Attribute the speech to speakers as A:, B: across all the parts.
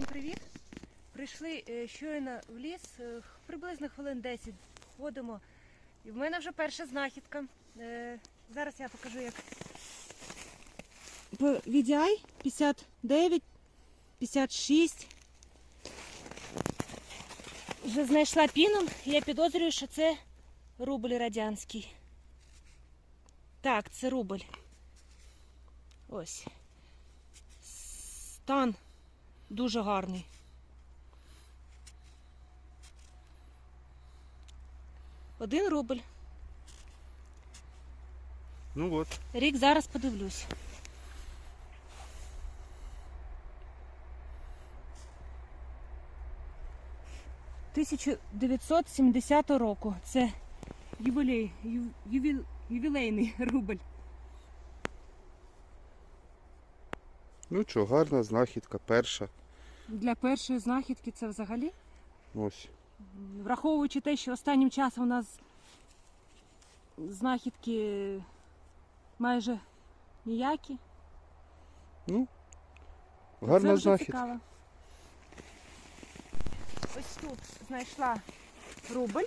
A: Всім привіт! Прийшли е, щойно в ліс, е, приблизно хвилин 10 ходимо. І в мене вже перша знахідка. Е, Зараз я покажу, як. VDI 59, 56. Вже знайшла піном. Я підозрюю, що це рубль радянський. Так, це рубль. Ось. Стан дуже гарний. Один рубль.
B: Ну от.
A: Рік зараз подивлюсь. Тисячу 970 року. Це ювілей, ювіл- ювілейний рубль.
B: Ну що, гарна знахідка, перша.
A: Для першої знахідки це взагалі.
B: Ось.
A: Враховуючи те, що останнім часом у нас знахідки майже ніякі.
B: Ну, гарна знахідка.
A: Ось тут знайшла рубль.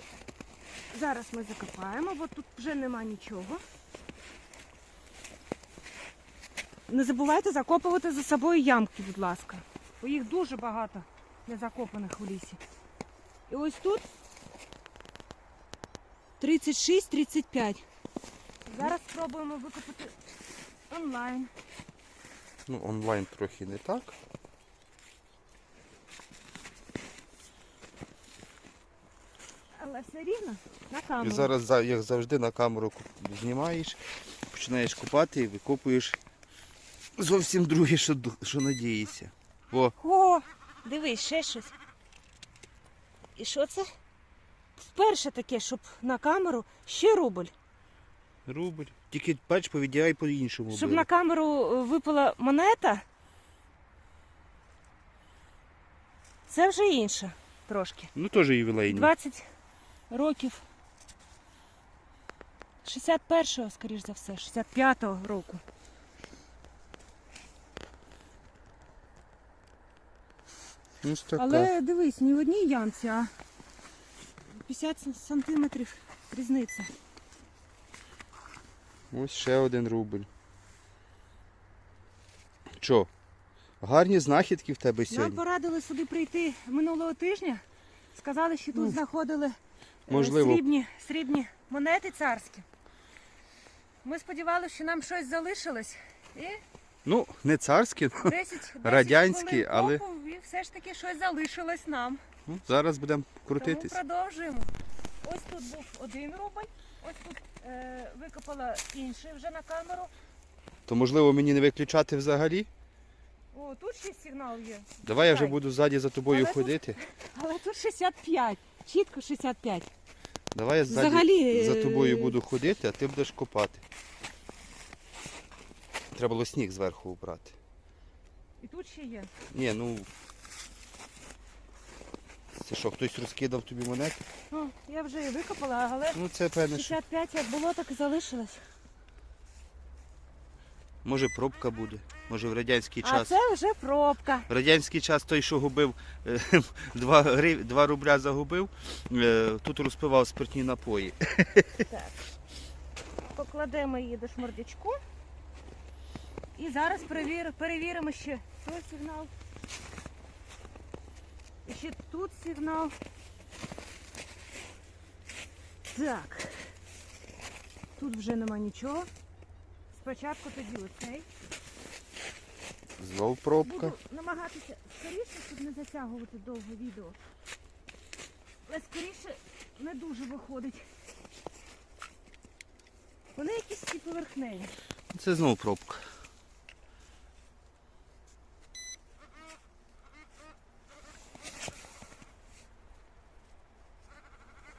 A: Зараз ми закопаємо, бо тут вже нема нічого. Не забувайте закопувати за собою ямки, будь ласка. Бо їх дуже багато незакопаних у лісі. І ось тут 36-35. Зараз спробуємо викопати онлайн.
B: Ну, онлайн трохи не так.
A: Але все рівно на
B: І
A: камеру.
B: зараз, як завжди, на камеру знімаєш, починаєш купати і викопуєш зовсім друге, що, що надіється. О,
A: О, дивись, ще щось. І що це? Вперше таке, щоб на камеру ще рубль.
B: рубль. Тільки бач, повідяй по-іншому.
A: Щоб на камеру е, випала монета. Це вже інше трошки.
B: Ну теж ювілейні.
A: 20 років. 61-го, скоріш за все, 65-го року.
B: Така.
A: Але дивись, не в одній ямці, а 50 сантиметрів різниця.
B: Ось ще один рубль. Що? Гарні знахідки в тебе
A: Нам
B: сьогодні.
A: порадили сюди прийти минулого тижня. Сказали, що тут
B: Ну,
A: знаходили е,
B: можливо.
A: срібні, срібні монети царські. Ми сподівалися, що нам щось залишилось. І
B: Ну, не царські,
A: 10, 10
B: Радянські, але-
A: і все ж таки щось залишилось нам.
B: ну, зараз будемо
A: Тому продовжуємо. Ось тут був один рубль, ось тут е, викопала інший вже на камеру.
B: То можливо мені не виключати взагалі?
A: О, тут ще сигнал є.
B: Давай я вже буду ззаді за тобою
A: Але тут-
B: ходити.
A: Але тут 65. Чітко 65.
B: Давай я ззаді
A: Взагалі,
B: за
A: е,
B: тобою буду ходити, а ти будеш копати. Треба було сніг зверху убрати.
A: І тут ще є.
B: Ні, ну. Це що, хтось розкидав тобі монети?
A: Ну, я вже і викопала, але
B: Ну це певне, що
A: 65 як було, так і залишилось.
B: може пробка буде. Може в радянський
A: А
B: час.
A: це вже пробка.
B: В радянський час той, що губив, 2, грив, 2 рубля загубив, е, тут розпивав спиртні напої.
A: Так. Покладемо її до шмордячку. І зараз перевір, перевіримо ще той сигнал. І ще тут сигнал. Так. Тут вже нема нічого. Спочатку тоді оцей.
B: Знов пробка.
A: Буду намагатися скоріше, щоб не затягувати довго відео. Але скоріше не дуже виходить. Вони якісь ці поверхневі.
B: Це знов пробка.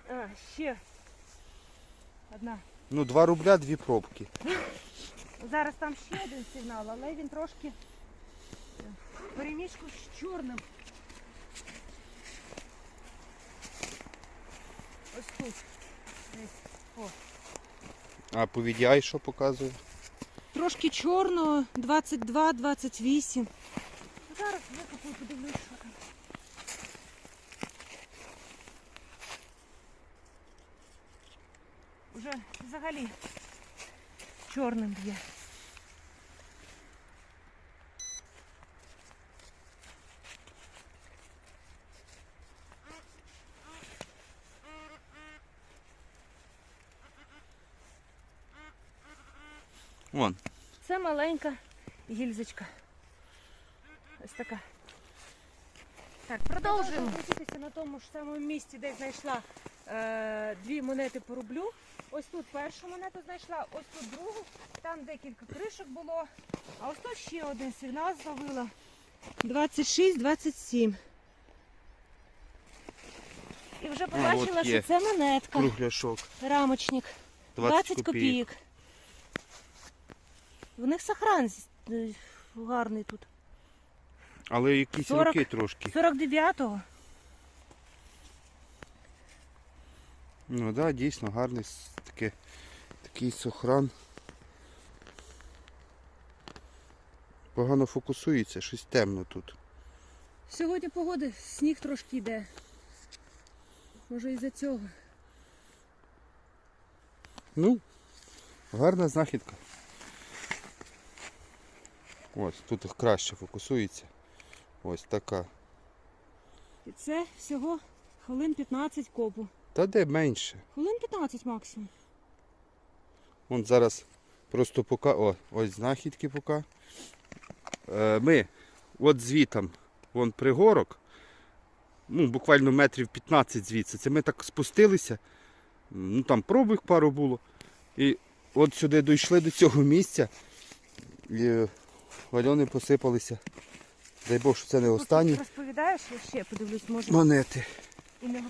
A: А, ще одна.
B: Ну, 2 рубля, дві пробки.
A: Зараз там ще один сигнал, але він трошки е, в перемішку з чорним. Ось тут. Десь. О.
B: А по VDI що показує?
A: Трошки чорного, 22-28. зараз викопаю, подивлюсь, що там. Взагалі чорним б'є.
B: Вон.
A: Це маленька гільзочка. Ось така. Так, продовжуємо. На тому ж самому місці, де знайшла дві монети по рублю. Ось тут першу монету знайшла, ось тут другу. Там декілька кришок було. А ось тут ще один сигнал зловила. 26-27. І вже побачила, що це монетка.
B: Кругляшок.
A: Рамочник.
B: 20,
A: 20
B: копійок.
A: В них сохран е, гарний тут.
B: Але якісь
A: 40.
B: роки трошки.
A: 49-го.
B: Ну так, да, дійсно гарний таке, такий сохран. Погано фокусується, щось темно тут.
A: Сьогодні погода, сніг трошки йде. Може із-за цього.
B: Ну, гарна знахідка. Ось, тут краще фокусується. Ось така.
A: І це всього хвилин 15 копу.
B: Та де менше.
A: Хвилин 15 максимум.
B: Вон зараз просто пока. О, ось знахідки поки. Е, ми от звітом, вон пригорок, ну, буквально метрів 15 звідси. Це ми так спустилися. Ну там пробіг пару було. І от сюди дійшли до цього місця. І вальони посипалися. Дай Бог, що це не останні
A: Поки розповідаєш, я ще подивлюсь, може
B: монети.
A: і не,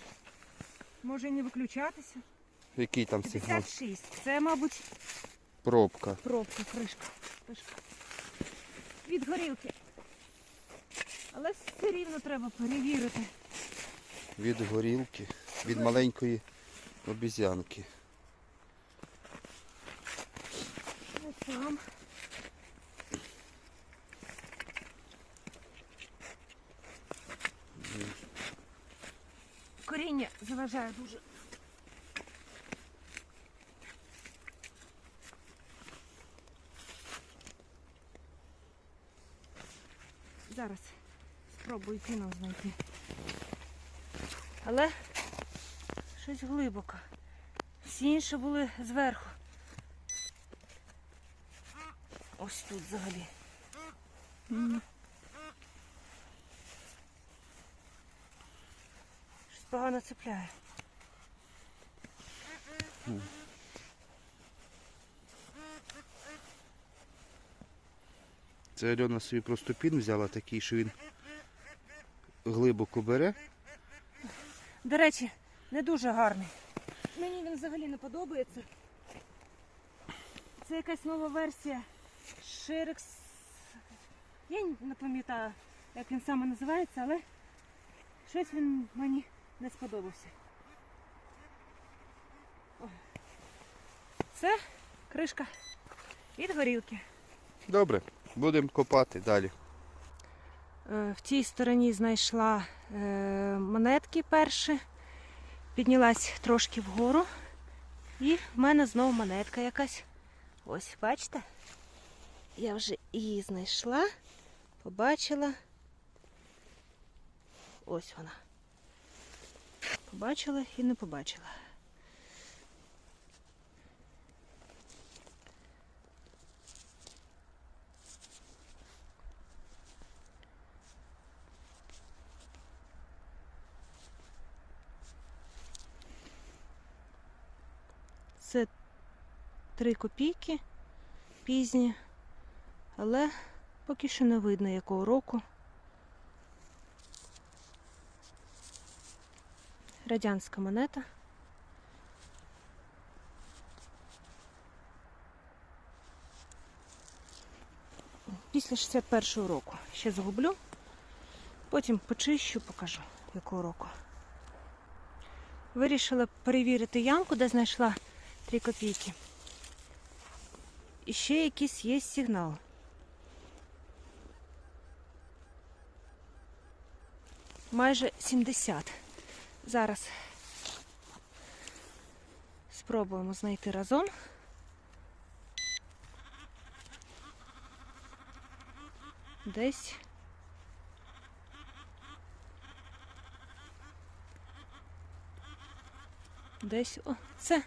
A: може і не виключатися.
B: Який там сигнал?
A: 56. Це, мабуть,
B: Пробка.
A: пробка, кришка. кришка. Від горілки. Але все рівно треба перевірити.
B: Від горілки, від маленької обізянки.
A: Ось там. Коріння заважає дуже. Зараз спробую піну знайти. Але щось глибоко. Всі інші були зверху. Ось тут взагалі. Погано цепляє.
B: Це Альона собі просто пін взяла такий, що він глибоко бере.
A: До речі, не дуже гарний. Мені він взагалі не подобається. Це якась нова версія Шерекс. Я не пам'ятаю, як він саме називається, але щось він мені не сподобався. О. Це кришка від горілки.
B: Добре, будемо копати далі.
A: Е, В тій стороні знайшла е, монетки перші, піднялась трошки вгору, і в мене знову монетка якась. Ось, бачите? Я вже її знайшла, побачила. Ось вона. Побачила і не побачила. Це 3 копійки пізні, але поки що не видно якого року. Радянська монета. Після 61-го року. Ще загублю, потім почищу, покажу, якого року. Вирішила перевірити ямку, де знайшла 3 копійки. І ще якийсь є сигнал. майже 70. Зараз спробуємо знайти разом. Десь. Десь. О, це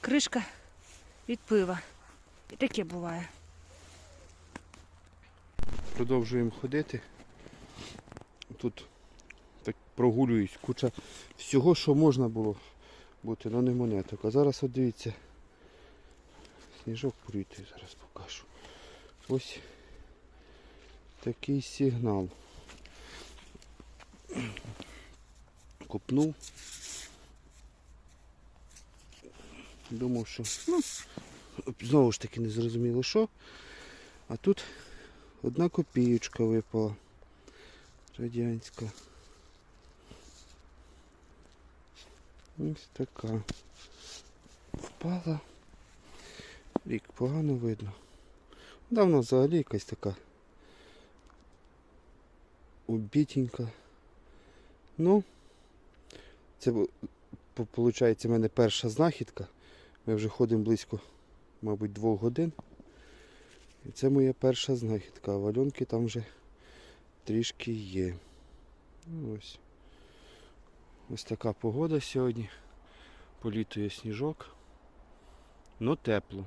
A: кришка від пива. І таке буває.
B: Продовжуємо ходити. Тут прогулююсь, куча всього, що можна було бути, але не монеток. А зараз от дивіться. Сніжок пройти, зараз покажу. Ось такий сигнал. Копнув. Думав, що ну, знову ж таки не зрозуміло що. А тут одна копієчка випала. Радянська. Ось така. Впала. Рік погано видно. Давно взагалі якась така убітенька. Ну, це виходить в мене перша знахідка. Ми вже ходимо близько, мабуть, двох годин. І це моя перша знахідка, а вальонки там вже трішки є. Ось. Ось така погода сьогодні. Політує сніжок. Ну тепло.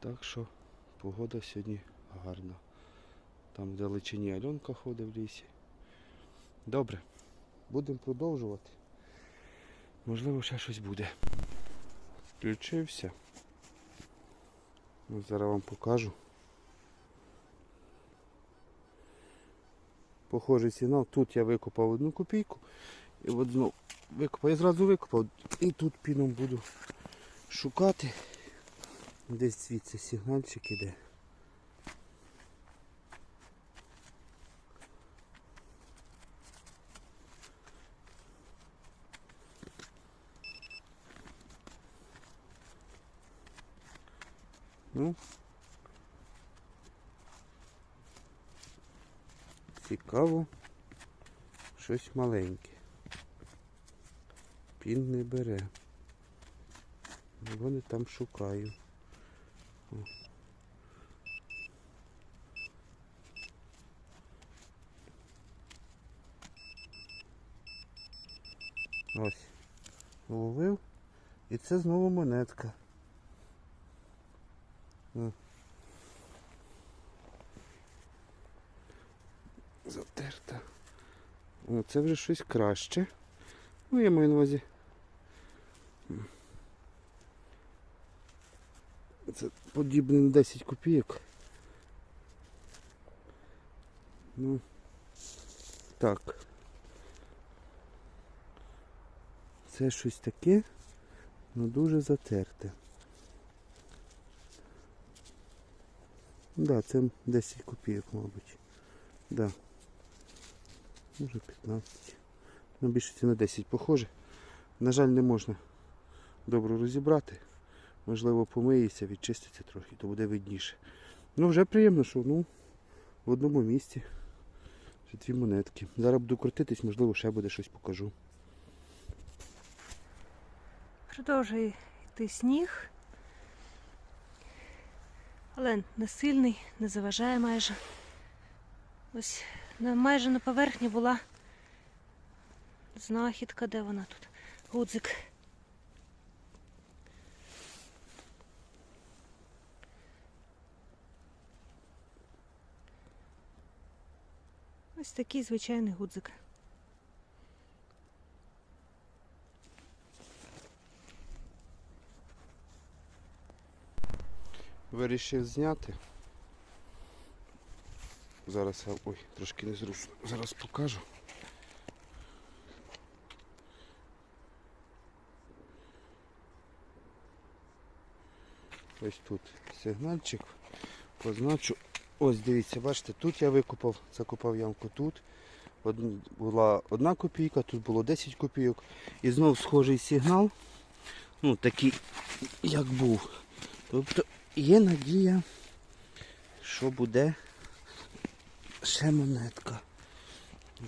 B: Так що погода сьогодні гарна. Там в далечині Альонка ходить в лісі. Добре. Будемо продовжувати. Можливо, ще щось буде. Включився. Ось зараз вам покажу. Похожий сигнал. Тут я викопав одну копійку. І от знов викопав. Я зразу викопав. І тут піном буду шукати. Десь звідси сигнальчик іде. Ну, цікаво, щось маленьке. Пін не бере. Не там шукаю. Ось. Ловив. І це знову монетка. О. Затерта. О, це вже щось краще. Ну, я маю на увазі. Це подібне на 10 копійок. Ну. Так. Це щось таке, ну дуже затерте. Да, це 10 копійок, мабуть. Да. Може 15. Ну, більше на 10 похоже. На жаль, не можна добре розібрати. Можливо, помиється, відчиститься трохи, то буде видніше. Ну, вже приємно, що ну, в одному місці. Вже дві монетки. Зараз буду крутитись, можливо, ще буде щось покажу.
A: Продовжує йти сніг. Але не сильний, не заважає майже. Ось майже на поверхні була знахідка, де вона тут? Гудзик. Ось такий звичайний гудзик.
B: Вирішив зняти. Зараз я... Ой, трошки незручно. Зараз покажу. Ось тут сигнальчик. Позначу. Ось дивіться, бачите, тут я викопав, закопав ямку тут. Од- Була одна копійка, тут було 10 копійок. І знов схожий сигнал. Ну, такий, як був. Тобто є надія, що буде ще монетка.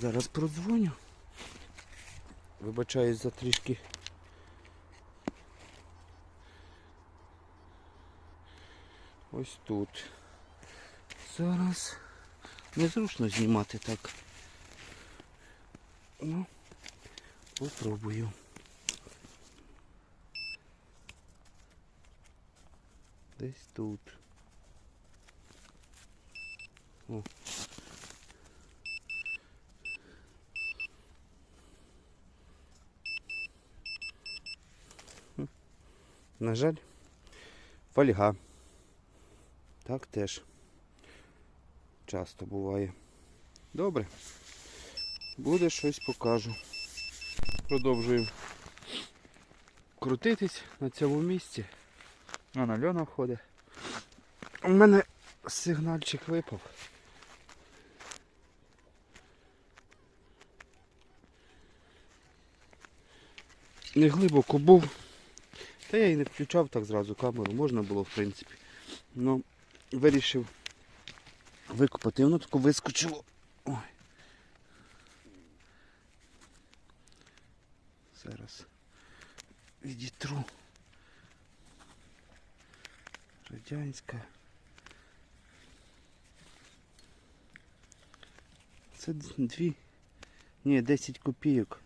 B: Зараз продзвоню. Вибачаюсь за трішки. Ось тут. Зараз незручно знімати так. Ну, попробую. Десь тут. О. На жаль, фольга. Так теж часто буває. Добре. Буде щось покажу. Продовжуємо крутитись на цьому місці. А на льона входить. У мене сигнальчик випав. Не глибоко був. Та я і не включав так зразу камеру, можна було в принципі. Ну, вирішив викопати. Воно тако вискочило. Ой. Зараз відітру. Радянська. Це дві. Ні, 10 копійок.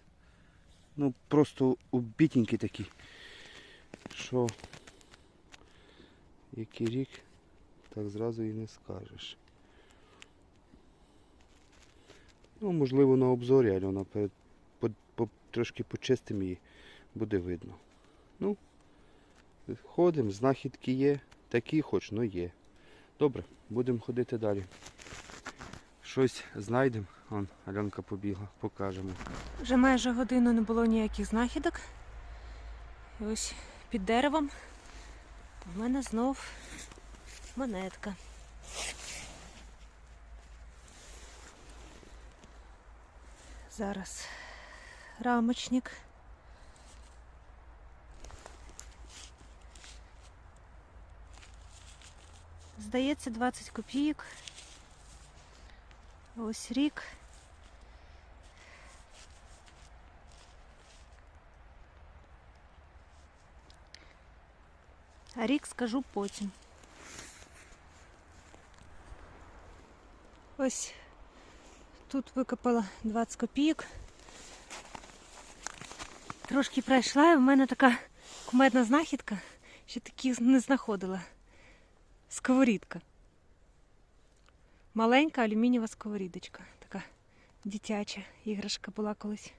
B: Ну просто убітенькі такі. Що який рік, так зразу і не скажеш. Ну, можливо, на обзорі, Альона, перед, по, по, трошки почистимо її, буде видно. Ну, ходимо, знахідки є, такі хоч, ну є. Добре, будемо ходити далі. Щось знайдемо. Вон, Альонка побігла, покажемо.
A: Вже майже годину не було ніяких знахідок. І ось під деревом у мене знов монетка. Зараз рамочник. Здається, 20 копійок. Ось рік. Рік скажу потім. Ось тут викопала 20 копійок. Трошки пройшла, і в мене така кумедна знахідка, ще такі не знаходила. Сковорідка. Маленька алюмінієва сковорідочка. Така дитяча іграшка була колись.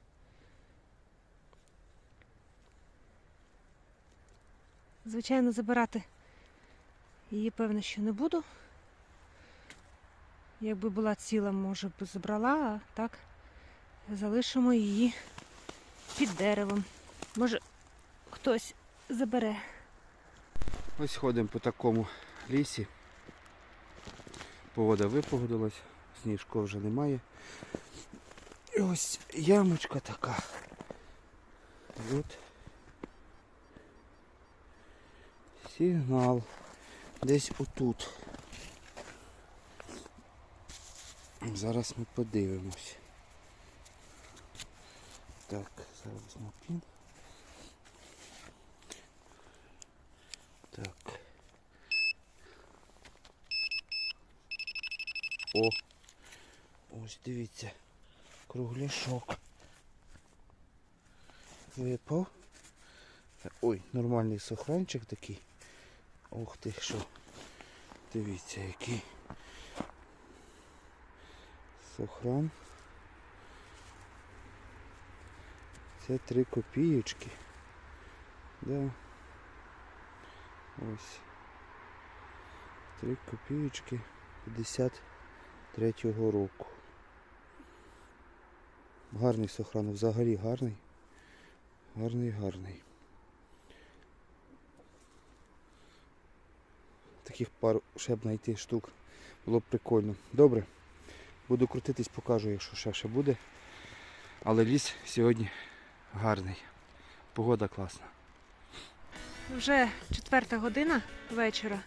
A: Звичайно, забирати її, певно, що не буду. Якби була ціла, може б забрала, а так залишимо її під деревом. Може, хтось забере.
B: Ось ходимо по такому лісі. Погода випогодилась, сніжку вже немає. І ось ямочка така. І От. Сигнал. Десь отут. Зараз ми подивимось. Так, зараз візьму пін. Так. О! Ось дивіться. Кругляшок. Випав. Ой, нормальний сохранчик такий. Ух ти що. Дивіться який. Сохран. Це три копієчки. Да. Ось. Три копієчки 53-го року. Гарний сохран, взагалі гарний. Гарний, гарний. Таких пару ще б знайти штук. Було б прикольно. Добре. Буду крутитись, покажу, якщо ще ще буде. Але ліс сьогодні гарний. Погода класна.
A: Вже четверта година вечора.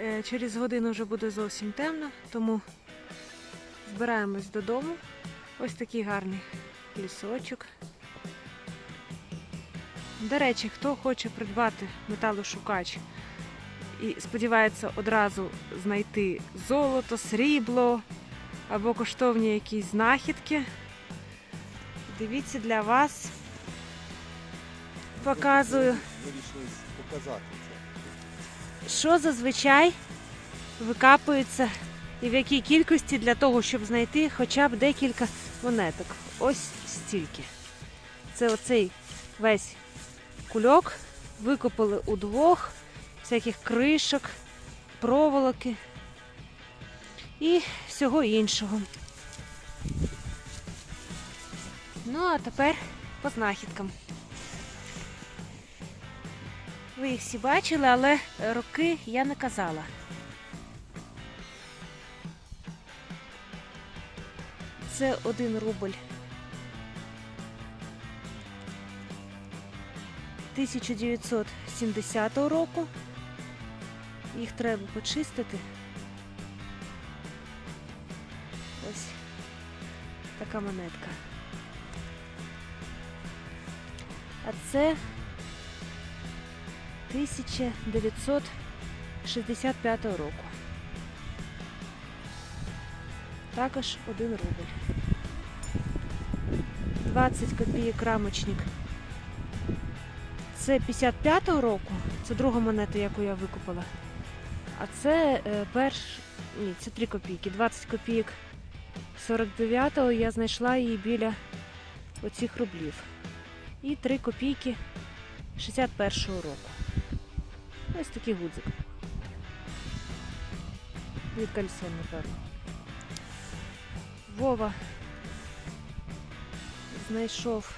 A: Е, Через годину вже буде зовсім темно, тому збираємось додому. Ось такий гарний лісочок. До речі, хто хоче придбати металошукач і сподівається одразу знайти золото, срібло або коштовні якісь знахідки, дивіться для вас. Показую,
B: Вирішили показати це.
A: що зазвичай викапується і в якій кількості для того, щоб знайти хоча б декілька монеток. Ось стільки. Це оцей весь кульок. Викопали удвох, всяких кришок, проволоки і всього іншого. Ну, а тепер по знахідкам. Ви їх всі бачили, але роки я не казала. Це один рубль. 1970 року. Їх треба почистити. Ось така монетка. А це 1965 року. Також 1 рубль. 20 копійок рамочник. Це 55-го року, це друга монета, яку я викупила. А це е, перш. Ні, це 3 копійки. 20 копійок 49-го я знайшла її біля оцих рублів. І 3 копійки 61-го року. Ось такий гудзик. Від кальсон, напевно. Вова знайшов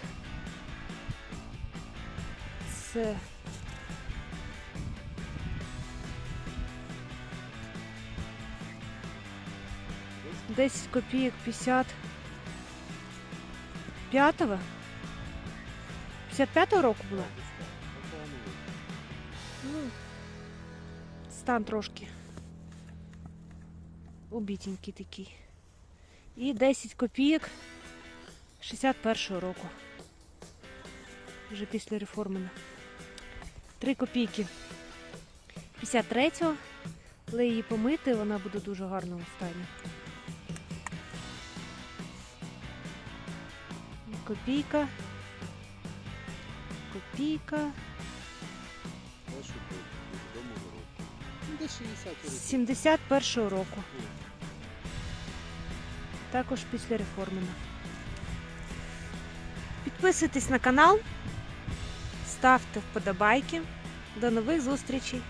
A: це. Десь копійок 50 п'ятого? 55-го року була? Ну, стан трошки. Убітенький такий. І 10 копійок 61-го року. Вже після реформи. 3 копійки 53-го. Але її помити, вона буде дуже в гарному стані. Копійка. Копійка.
B: Прошу відомого року. Ну, десь 60 років.
A: 71-го року. Також після реформи. Підписуйтесь на канал, ставте вподобайки. До нових зустрічей!